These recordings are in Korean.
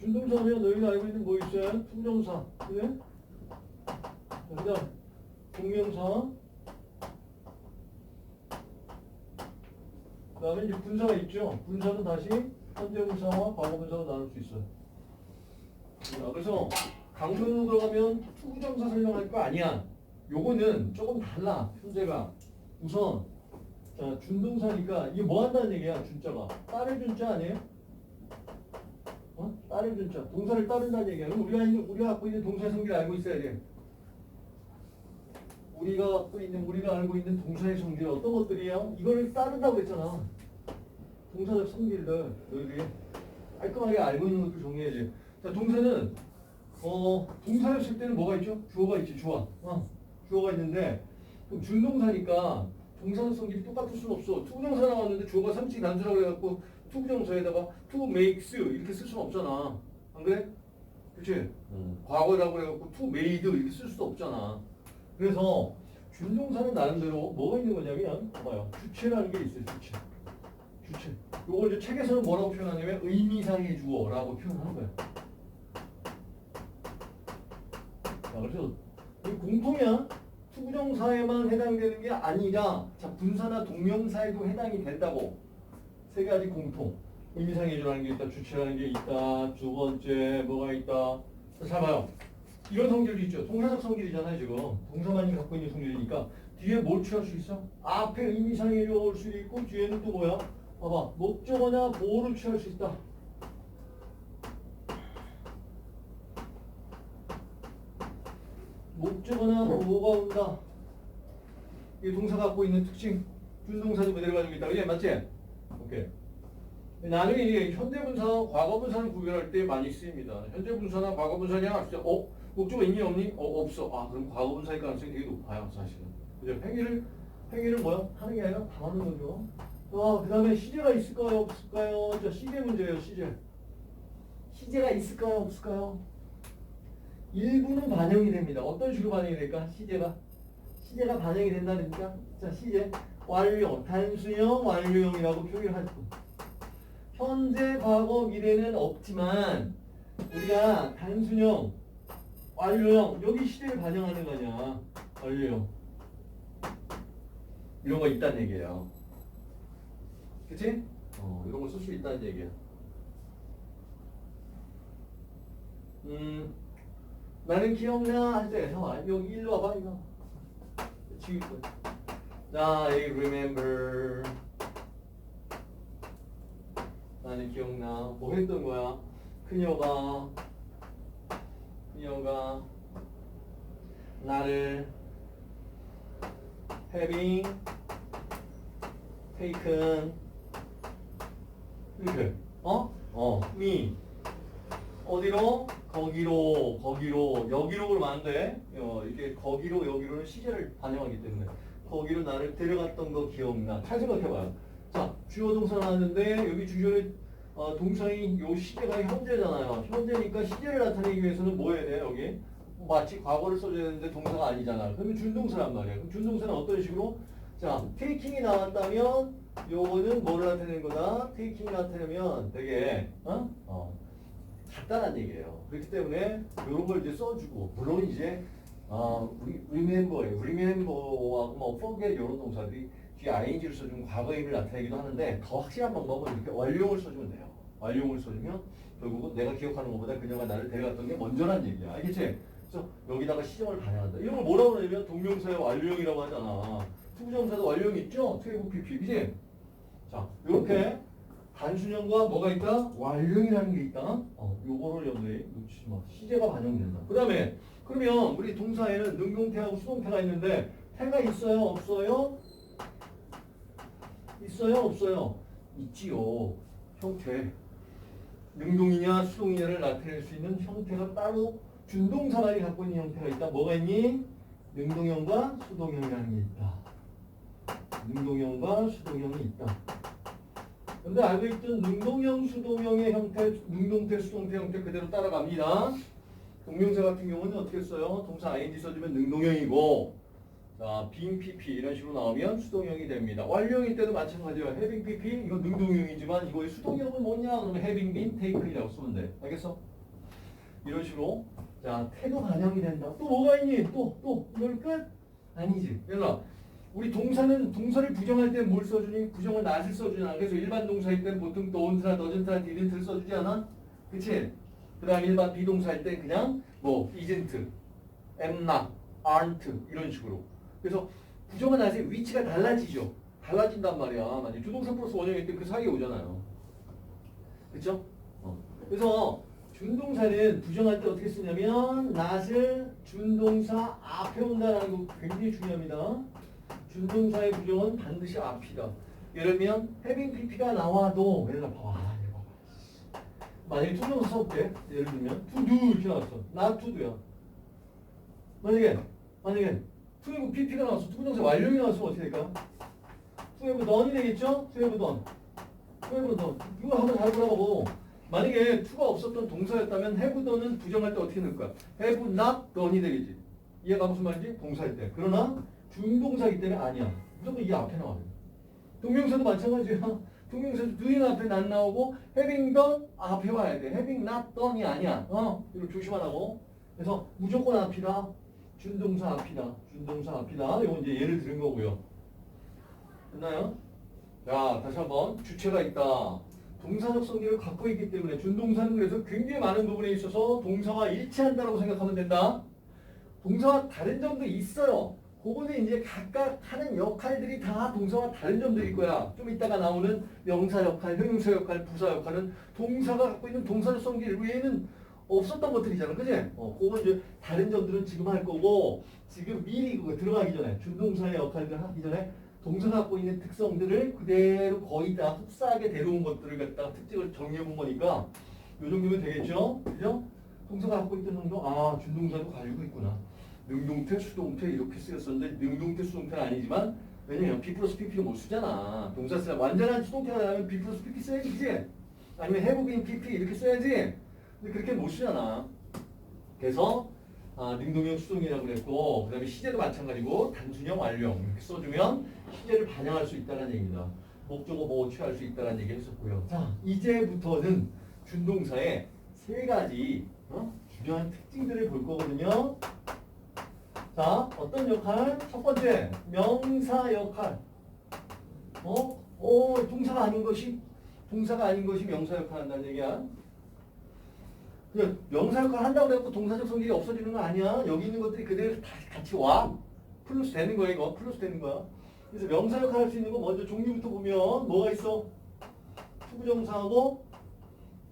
준동사 하면 너희가 알고 있는 뭐 있어요? 투정사. 그래? 그 다음 동명사. 그 다음에 이제 분사가 있죠. 분사는 다시 현재 분사와 과거 분사로 나눌 수 있어요. 자, 그래서 강조로 들어가면 투부정사 설명할 거 아니야. 요거는 조금 달라. 현재가 우선 자 준동사니까 이게 뭐 한다는 얘기야 준자가 따를 준자 아니에요? 어? 따를 준자 동사를 따른다는 얘기야. 그럼 우리가 있는 우리가 갖고 있는 동사의 성질을 알고 있어야 돼. 우리가 갖고 있는 우리가 알고 있는 동사의 성질 어떤 것들이에요? 이걸 따른다고 했잖아. 동사적 성질들 너희들이 깔끔하게 알고 있는 것들 정리해야지. 자 동사는 어 동사였을 때는 뭐가 있죠? 주어가 있지 주어. 어, 주어가 있는데 그럼 준동사니까 동사적 성질이 똑같을 수는 없어. 투부정사 나왔는데 주어가 삼치 단수라고 해갖고 투부정사에다가 to makes 이렇게 쓸 수는 없잖아. 안 그래? 그치? 과거라고 해갖고 to made 이렇게 쓸 수도 없잖아. 그래서 준동사는 나름대로 뭐가 있는 거냐면 봐요. 주체라는 게 있어요. 주체. 주체. 요걸 이제 책에서는 뭐라고 표현하냐면 의미상의 주어라고 표현하는 거야. 자, 그래서 이 공통이야. 투부정사에만 해당되는 게 아니라 자 분사나 동명사에도 해당이 된다고. 세 가지 공통. 의미상의 주라는 게 있다. 주체라는 게 있다. 두 번째 뭐가 있다. 자, 잘 봐요. 이런 성질도 있죠. 동사적 성질이잖아요, 지금. 동사만이 갖고 있는 성질이니까 뒤에 뭘 취할 수 있어? 앞에 의미상의 주어 올 수도 있고 뒤에는 또 뭐야? 봐봐. 목적어나 보호를 취할 수 있다. 목적어나 보호가 온다. 이 동사 갖고 있는 특징. 준동사도 그대로 가지고 있다. 그지? 맞지? 오케이. 나중에 이게 현대분사와 과거분사를 구별할 때 많이 쓰입니다. 현재분사나 과거분사냐? 진짜 어? 목적어 있니 없니? 어 없어. 아 그럼 과거분사일 가능성이 되게 높아요 사실은. 그죠? 행위를 행위를 뭐야? 하는 게 아니라 당하는 거죠. 아 그다음에 시제가 있을까요? 없을까요? 자 시제 문제예요 시제. 시제가 있을까요? 없을까요? 일부는 반영이 됩니다. 어떤 식으로 반영이 될까? 시제가 시제가 반영이 된다니까. 자 시제 완료 단수형 완료형이라고 표기할 뿐. 현재, 과거, 미래는 없지만 우리가 단순형, 완료형 여기 시제를 반영하는 거냐 완료형 이런 거 있다는 얘기예요. 그치? 어, 이런 거 쓸 수 있다는 얘기야. 음, 나는 기억나 할 때, 잠깐만, 여기 일로 와봐, 이거. 지휘권. 자, I remember. 나는 기억나. 뭐 했던 거야? 그녀가, 그녀가 나를 having taken 이렇게 어? 어 me 어디로? 거기로 거기로 여기로 그러면 안 돼. 어, 이게 거기로 여기로는 시제를 반영하기 때문에 거기로 나를 데려갔던 거 기억나. 잘 생각해봐요. 자 주어 동사 나왔는데 여기 주어의 어, 동사인 요 시제가 현재잖아요. 현재니까 시제를 나타내기 위해서는 뭐 해야 돼 여기? 마치 과거를 써줘야 되는데 동사가 아니잖아. 그러면 준동사란 말이야. 그럼 준동사는 어떤 식으로? 자, 테이킹이 나왔다면 요거는 뭐를 나타내는 거다? 테이킹이 나타내면 되게 어? 어. 간단한 얘기예요. 그렇기 때문에 이런 걸 이제 써주고 물론 이제 어, remember예요. remember하고 뭐 forget 이런 동사들이 뒤에 ing를 써주면 과거의를 나타내기도 하는데 더 확실한 방법은 이렇게 완료형을 써주면 돼요. 완료형을 써주면 결국은 내가 기억하는 것보다 그녀가 나를 데려갔던 게 먼저란 얘기야. 알겠지? 그래서 여기다가 시정을 반영한다. 이런 걸 뭐라고 그러냐면 동명사의 완료형이라고 하잖아. 투부정사도 완료형이 있죠? 투에고 PP, 그지? 자, 이렇게 단순형과 뭐가 있다? 완료형이라는 게 있다. 어, 요거를 염두에 놓치지 마. 시제가 반영된다. 그 다음에 그러면 우리 동사에는 능동태하고 수동태가 있는데 태가 있어요? 없어요? 있어요? 없어요? 있지요. 형태. 능동이냐 수동이냐를 나타낼 수 있는 형태가 따로 준동사만이 갖고 있는 형태가 있다. 뭐가 있니? 능동형과 수동형이라는 게 있다. 능동형과 수동형이 있다. 근데 알고 있던 능동형, 수동형의 형태, 능동태, 수동태 형태 그대로 따라갑니다. 동명사 같은 경우는 어떻게 써요? 동사 ing 써주면 능동형이고 자, being pp 이런 식으로 나오면 수동형이 됩니다. 완료형일 때도 마찬가지예요. having pp 이거 능동형이지만 이거의 수동형은 뭐냐? 그러면 having been taken이라고 쓰면 돼. 알겠어? 이런 식으로 자 태도 반영이 된다. 또 뭐가 있니? 또 또 이걸 끝? 아니지. 얘들아 우리 동사는 동사를 부정할 때 뭘 써주니? 부정을 not을 써주잖아. 그래서 일반 동사일 땐 보통 don't나 doesn't나 didn't를 써주지 않아? 그치? 그 다음 일반 비동사일 땐 그냥 뭐 isn't, am not, aren't 이런 식으로 그래서 부정은 not의 위치가 달라지죠. 달라진단 말이야. 만약 주동사 플러스 원형일 때 그 사이에 오잖아요. 그쵸? 어. 그래서 준동사는 부정할 때 어떻게 쓰냐면 not을 준동사 앞에 온다는 거 굉장히 중요합니다. 준동사의 부정은 반드시 앞이다. 예를 들면 having pp가 나와도 들어 봐봐. 만약에 투정사 써볼게. 예를 들면 to do 이렇게 나왔어. to do야. 만약에 만약에 투에고 pp가 나왔어. 투부정사 완료이 나왔으면 어떻게 될까? 투에고 넌이 되겠죠? 투에고 넌. 투에고 넌. 이거 한번 잘 보라고. 만약에 투가 없었던 동사였다면 have done은 부정할 때 어떻게 넣을 거야? have not done이 되겠지. 이해가 무슨 말인지? 동사일 때. 그러나 준동사이기 때문에 아니야. 무조건 이 앞에 나와야 돼. 동명사도 마찬가지야. 동명사도 doing 앞에 not 나오고 having done 앞에 와야 돼. having not done이 아니야. 어, 이거 조심하라고. 그래서 무조건 앞이다. 준동사 앞이다. 준동사 앞이다. 이거 이제 예를 들은 거고요. 됐나요? 자, 다시 한번 주체가 있다. 동사적 성질을 갖고 있기 때문에 준동사는 그래서 굉장히 많은 부분에 있어서 동사와 일치한다고 생각하면 된다. 동사와 다른 점도 있어요. 그거는 이제 각각 하는 역할들이 다 동사와 다른 점들일 거야. 좀 이따가 나오는 명사 역할, 형용사 역할, 부사 역할은 동사가 갖고 있는 동사적 성질 외에는 없었던 것들이잖아. 그지? 어, 그건 이제 다른 점들은 지금 할 거고, 지금 미리 그거 들어가기 전에, 준동사의 역할들 하기 전에 동사가 갖고 있는 특성들을 그대로 거의 다 흡사하게 데려온 것들을 갖다가 특징을 정리해 본 거니까, 요 정도면 되겠죠? 그죠? 동사가 갖고 있던 정도, 아, 준동사도 가지고 있구나. 능동태, 수동태 이렇게 쓰였었는데 능동태, 수동태는 아니지만 왜냐면 B 플러스 PP를 못 쓰잖아. 동사 쓰려 완전한 수동태가 나면 B 플러스 PP 써야지? 아니면 been PP 이렇게 써야지. 근데 그렇게 못 쓰잖아. 그래서 아, 능동형 수동이라고 그랬고 그 다음에 시제도 마찬가지고 단순형 완료형 이렇게 써주면 시제를 반영할 수 있다는 얘기입니다. 목적어 보호 취할 수 있다는 얘기 했었고요. 자 이제부터는 준동사의 세 가지 어? 중요한 특징들을 볼 거거든요. 자, 어떤 역할? 첫 번째, 명사 역할. 어? 어, 동사가 아닌 것이, 동사가 아닌 것이 명사 역할 한다는 얘기야. 그냥 명사 역할 한다고 해서 동사적 성질이 없어지는 거 아니야. 여기 있는 것들이 그대로 다 같이 와. 플러스 되는 거야, 이거. 플러스 되는 거야. 그래서 명사 역할 할 수 있는 거 먼저 종류부터 보면 뭐가 있어? 투부정사하고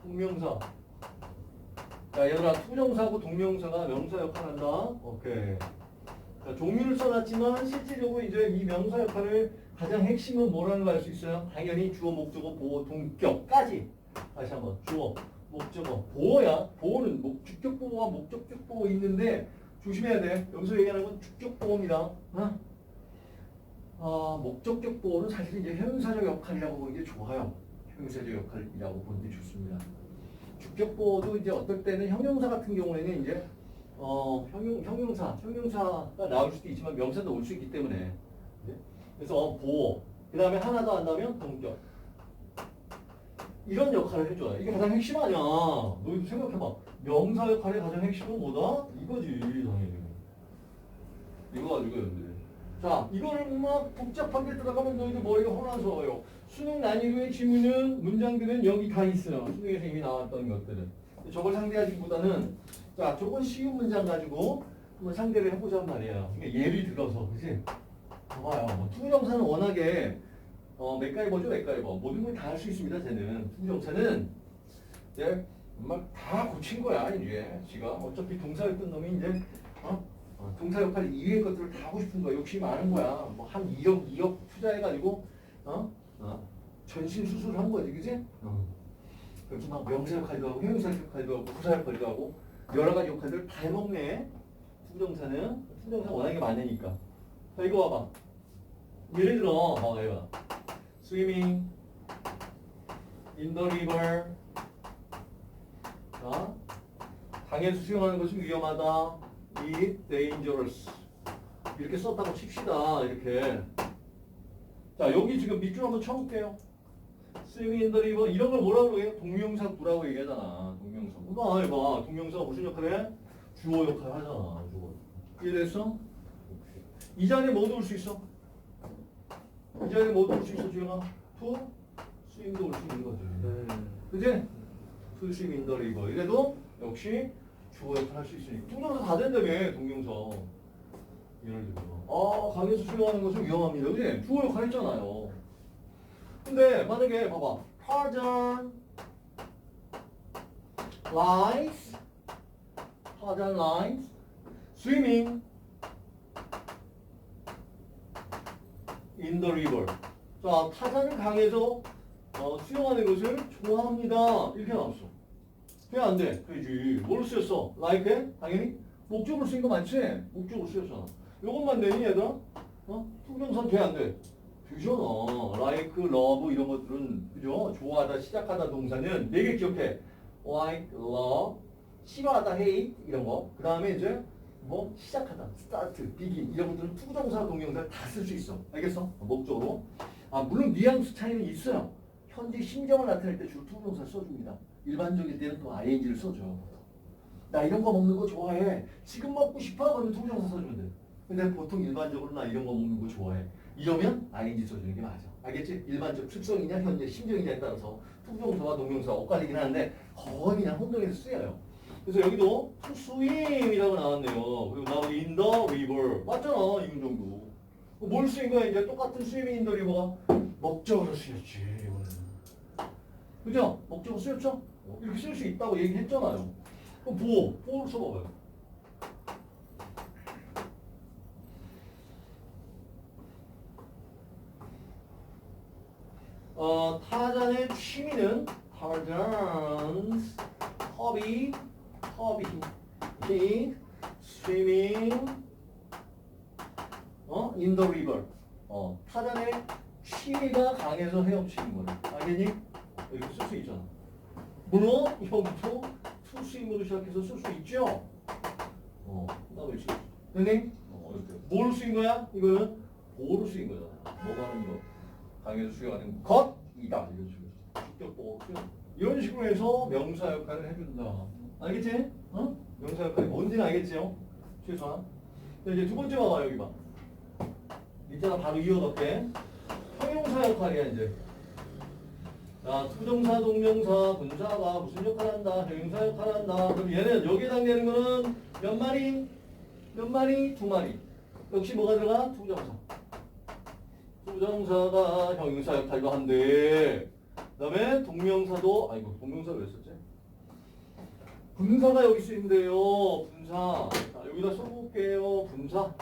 동명사. 자, 얘들아, 투부정사하고 동명사가 명사 역할 한다. 오케이. 자, 종류를 써놨지만 실질적으로 이제 이 명사 역할을 가장 핵심은 뭐라는 걸 알 수 있어요? 당연히 주어, 목적어, 보호, 동격까지. 다시 한번 주어, 목적어, 보호야. 보호는 목, 주격 보호와 목적격 보호 있는데 조심해야 돼. 여기서 얘기하는 건 주격 보호입니다. 어? 아, 목적격 보호는 사실 이제 형용사적 역할이라고 보는 게 좋아요. 형용사적 역할이라고 보는 게 좋습니다. 주격 보호도 이제 어떨 때는 형용사 같은 경우에는 이제 어, 형용, 형용사, 형용사가 나올 수도 있지만 명사도 올 수 있기 때문에. 네? 그래서 어, 보호. 그 다음에 하나 더 한다면 동격. 이런 역할을 해줘요. 이게 가장 핵심 아니야. 너희도 생각해봐. 명사 역할의 가장 핵심은 뭐다? 이거지, 당연히. 이거 가지고 여러분들. 자, 이거를 막 복잡하게 들어가면 너희들 머리가 혼란스러워요. 수능 난이도의 지문은 문장들은 여기 다 있어요. 수능에서 이미 나왔던 것들은. 저걸 상대하기보다는 자, 저건 쉬운 문장 가지고 한번 상대를 해보자는 말이에요. 그러니까 예를 들어서, 그지? 봐봐요. 뭐 투부정사는 워낙에 어, 맥가이버죠, 맥가이버. 모든 걸 다 할 수 있습니다, 쟤는. 투부정사는 이제 막다 고친 거야, 이제. 지가 어차피 동사였던 놈이 이제 어? 어, 동사 역할 이외의 것들을 다 하고 싶은 거야. 욕심이 많은 거야. 뭐 한 2억, 2억 투자해가지고 어? 어? 전신 수술을 한 거지, 그지? 어. 그래서 막 명사 역할도 하고, 형용사 역할도 하고, 부사 역할도 하고, 여러 가지 역할들을 다 해먹네. 투부정사는 투부정사 워낙에 많으니까. 자, 이거 봐봐. 예를 들어, 어, 이거. Swimming in the river. 자, 강에서 수영하는 것은 위험하다. It dangerous. 이렇게 썼다고 칩시다. 이렇게. 자, 여기 지금 밑줄 한번 쳐볼게요. The river 이런 걸 뭐라고 그래요? 동명사 구라고 얘기하잖아. 동명사. 이거 해봐. 동명사가 무슨 역할 해? 주어 역할 하잖아. 주어. 이해됐어? 이 자리에 뭐 넣을 수 있어? 이 자리에 뭐 넣을 수 있어, 주영아? to swim도 올 수 있는 거지. 그지? to swim in the river. 이래도 역시 주어 역할 할수 있으니까. 동명사 다 된다며, 동명사. 예를 들어. 아, 강에서 수영하는 것은 위험합니다. 그지? 주어 역할 했잖아요. 근데 만약에 봐봐. Tarzan lies Tarzan lies swimming in the river. 자, 타자는 강에서 어, 수영하는 것을 좋아합니다. 이렇게 나왔어. 왜안 돼? 그지. 뭘 쓰였어? like? 당연히 목적으로 쓰인 거 많지? 목적으로 쓰였잖아. 요것만 되니 얘들아? 어? 투정선 돼 안 돼? 되잖아. like, love 이런 것들은 그죠? 좋아하다, 시작하다 동사는 네 개 기억해. like, love, 싫어하다, hate 이런 거. 그 다음에 이제 뭐 시작하다, start, begin 이런 것들은 투정사, 동명사 다 쓸 수 있어. 알겠어? 목적으로. 아 물론 뉘앙스 차이는 있어요. 현재 심정을 나타낼 때 주로 투정사 써줍니다. 일반적일 때는 또 ing를 써줘. 나 이런 거 먹는 거 좋아해. 지금 먹고 싶어? 그러면 투정사 써주면 돼. 근데 보통 일반적으로 나 이런 거 먹는 거 좋아해. 이러면 ing 게 맞아. 알겠지? 일반적 특성이냐 현재 심정이냐에 따라서 투정사와 동명사가 엇갈리긴 하는데 거의 그냥 혼동해서 쓰여요. 그래서 여기도 swim이라고 나왔네요. 그리고 나머지 the river 맞잖아 이 정도. 뭘 쓰인 거야 이제 똑같은 in the river가 목적으로 쓰였지 이거는. 그죠? 목적으로 쓰였죠? 어, 이렇게 쓸 수 있다고 얘기했잖아요. 그럼 보호, 써봐봐요. 어, 타잔의 취미는 타잔's hobby, hobby, is swimming, 어, in the river. 어, 타잔의 취미가 강에서 헤엄치는 거래. 알겠니? 이렇게 쓸수 있잖아. 물론 여기도 투스윙으로 시작해서 쓸 수 있죠. 어, 나왜 쓰? 선생님? 어, 이렇게. 뭘 쓰인 거야? 이거는 보호로 쓰인 거잖아. 뭐가 하는 거? 강에서 수행하는 것이다. 이런 식으로. 해서 명사 역할을 해준다. 알겠지? 어? 명사 역할이 뭔지는 알겠지요? 최소한. 이제 두 번째 봐봐 여기 봐. 밑에다 바로 이어갈게. 형용사 역할이야 이제. 자, 투정사, 동명사, 분사가 무슨 역할 한다, 형용사 역할 한다. 그럼 얘는 여기에 해당되는 거는 몇 마리? 몇 마리? 두 마리. 역시 뭐가 들어가? 투정사. 투정사가 형용사 역할도 한대. 그 다음에 동명사도, 아이고, 동명사 왜 썼지? 분사가 여기 쓰인대요. 분사. 자, 여기다 써볼게요. 분사.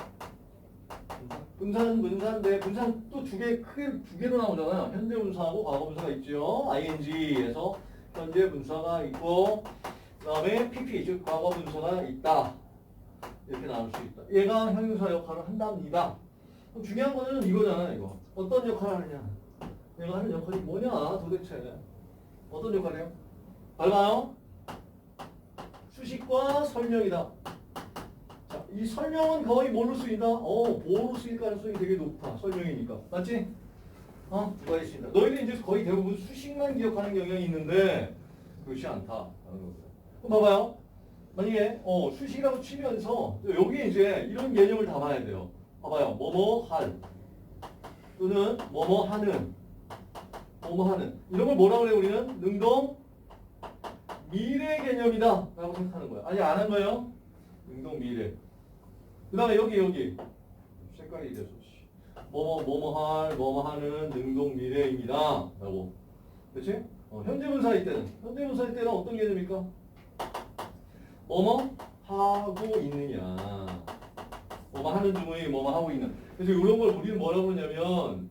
분사는 분사인데 분사는 또 두 개 크게 두 개로 나오잖아요. 현재 분사하고 과거 분사가 있죠. ing에서 현재 분사가 있고 그다음에 pp 즉 과거 분사가 있다. 이렇게 나올 수 있다. 얘가 형용사 역할을 한답니다. 중요한 거는 이거잖아요. 이거 어떤 역할을 하느냐. 얘가 하는 역할이 뭐냐 도대체 어떤 역할이에요? 밝아요? 수식과 설명이다. 자, 이 설명은 거의 뭘로 쓰인다? 어, 보호로 쓰일 가능성이 되게 높아. 설명이니까. 맞지? 어, 누가 있습니다. 너희들 이제 거의 대부분 수식만 기억하는 경향이 있는데 그렇지 않다. 그럼 봐봐요. 만약에 어, 수식이라고 치면서 여기 이제 이런 개념을 담아야 돼요. 봐봐요. 뭐뭐 할 또는 뭐뭐 하는 뭐뭐 하는 이런 걸 뭐라고 그래 우리는 능동 미래 개념이다 라고 생각하는 거야. 아니 안 한 거예요? 능동 미래. 그 다음에 여기 여기 색깔이 이래서 뭐뭐 뭐뭐 할 뭐뭐 하는 능동 미래입니다 라고 그렇지? 어, 현재 분사일 때는 현재 분사일 때는 어떤 개념입니까? 뭐뭐 하고 있느냐 뭐뭐 하는 중의 뭐뭐 하고 있는 그래서 이런 걸 우리는 뭐라고 그러냐면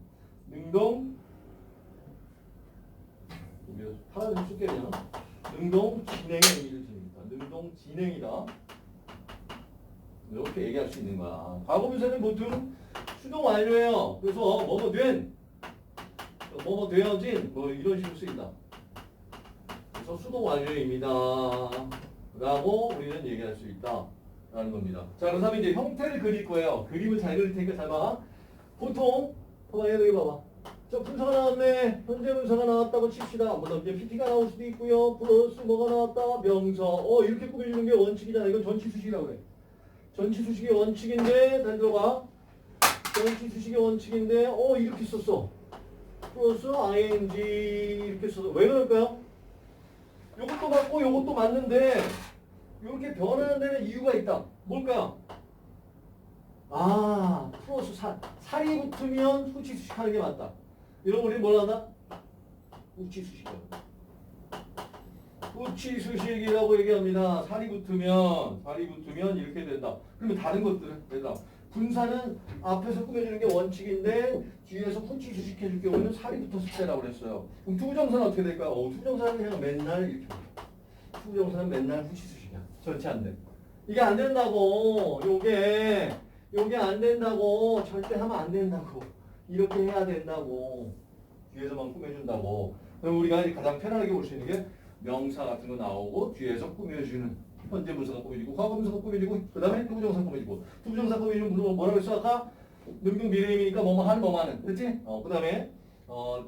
능동 파란색 쓸게 그냥 능동 진행의 의미를 줍니다 능동 진행이다 이렇게 얘기할 수 있는 거야. 과거분사는 보통 수동 완료예요. 그래서 뭐뭐 된, 뭐뭐 되어진 뭐 이런 식으로 쓰인다. 그래서 수동 완료입니다. 라고 우리는 얘기할 수 있다. 라는 겁니다. 자, 그 다음에 이제 형태를 그릴 거예요. 그림을 잘 그릴 테니까 잘 봐. 보통, 봐봐, 얘 여기 봐봐. 저 분사가 나왔네. 현재 분사가 나왔다고 칩시다. 뭐 이제 PT가 나올 수도 있고요. 플러스 뭐가 나왔다. 명사. 어, 이렇게 꾸며주는 게 원칙이잖아. 이건 전치수식이라고 그래. 전치수식의 원칙인데, 잘 들어봐. 전치수식의 원칙인데, 어, 이렇게 썼어. 플러스 ing 이렇게 써서 왜 그럴까요? 요것도 맞고 요것도 맞는데 이렇게 변하는 데는 이유가 있다. 뭘까요? 아 플러스 살 살이 붙으면 후치 수식 하는 게 맞다. 이런 우리 뭘 한다? 후치 수식이요. 후치 수식이라고 얘기합니다. 살이 붙으면 살이 붙으면 이렇게 된다. 그러면 다른 것들은 된다. 분사는 앞에서 꾸며주는 게 원칙인데 뒤에서 후치 수식해줄 경우는 살이 붙었을 때라고 그랬어요. 그럼 투부정사는 어떻게 될까요? 어, 투부정사는 그냥 맨날 이렇게. 투부정사는 맨날 수식이야. 절대 안 돼. 이게 안 된다고. 요게 요게 안 된다고. 절대 하면 안 된다고. 이렇게 해야 된다고. 뒤에서만 꾸며준다고. 그럼 우리가 가장 편하게 볼 수 있는 게 명사 같은 거 나오고 뒤에서 꾸며주는 현재 분사가 꾸며지고 과거 분사가 꾸며지고 그 다음에 투부정사 꾸며지고 투부정사 꾸며지면 무슨 뭐라고 했어 아까 능동 미래임이니까 뭐뭐 하는 뭐뭐 하는 그렇지? 어, 그 다음에 어,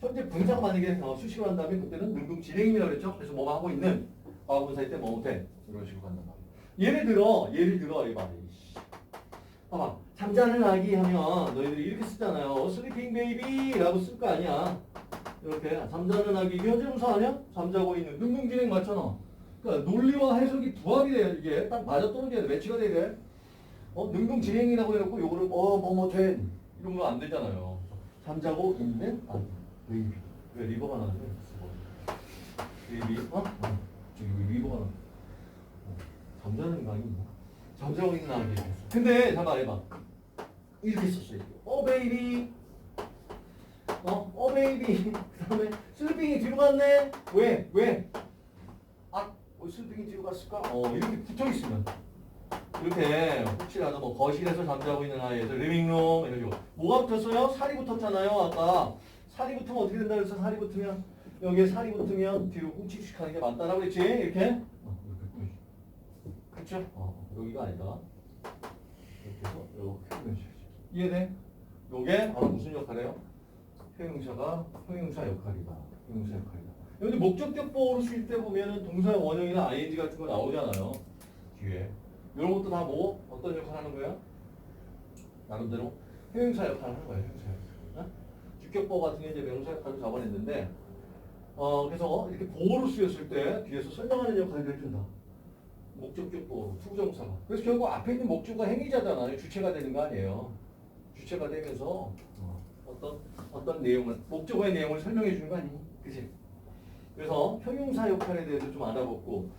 현재 분사가 만약에 어, 수식을 한다면 그때는 능동 진행임이라고 그랬죠? 그래서 뭐뭐 하고 있는 과거 분사일 때뭐 못해? 이런 식으로 간단 말이야 예를 들어 예를 들어 이 말이 봐봐. 잠자는 아기 하면 너희들이 이렇게 쓰잖아요. 슬리핑 베이비라고 쓸 거 아니야. 이렇게. 잠자는 아기 이게 현재 분사 아니야? 잠자고 있는. 능동 진행 맞잖아 그러니까 논리와 해석이 부합이 돼야 이게 딱 맞아 떨어져야 돼. 매치가 돼야 돼. 어, 능동 진행이라고 해놓고 요거를 어 뭐 뭐 된 이런 거 안 되잖아요. 잠자고 있는 아기 베이비 왜 리버가 나는데? 베이비 어? 어. 저기 왜 리버가 나 어, 잠자는 거 아니고 잠자고 있는 아기 근데 잠깐 해봐. 이렇게 썼어 어 베이비. 어, 어 베이비. 그 다음에 슬리핑이 뒤로 갔네. 왜? 왜? 아, 어, 슬리핑이 뒤로 갔을까? 어 이렇게 붙어 있으면. 이렇게 혹시라도 뭐 거실에서 잠자고 있는 아이에서 리빙룸 이런 식으로. 뭐가 붙었어요? 살이 붙었잖아요 아까 살이 붙으면 어떻게 된다 그래서 살이 붙으면 여기에 살이 붙으면 뒤로 훔치식하는 게 맞다라고 그랬지 이렇게 그쵸? 어, 여기가 아니다 이렇게 해서 이렇게 하면 이해돼? 요게 바로 무슨 역할이에요? 형용사가 형용사 역할이다. 형용사 역할이다. 여기 목적격보로 쓸때 보면은 동사의 원형이나 ing 같은 거 나오잖아요. 뒤에. 이런 것도 다 뭐 어떤 역할 하는 거야? 나름대로 형용사 역할 하는 거예요. 형용사 역할. 어? 주격보 같은 게 이제 명사 역할을 잡아냈는데 어 그래서 이렇게 보호로 쓰였을 때 뒤에서 설명하는 역할을 해준다. 목적격보로 투정사가. 그래서 결국 앞에 있는 목적어가 행위자잖아요. 주체가 되는 거 아니에요. 주체가 되면서 어, 어떤 어떤 내용을 목적어의 내용을 설명해 주는 거 아니니? 그지? 그래서 형용사 역할에 대해서 좀 알아봤고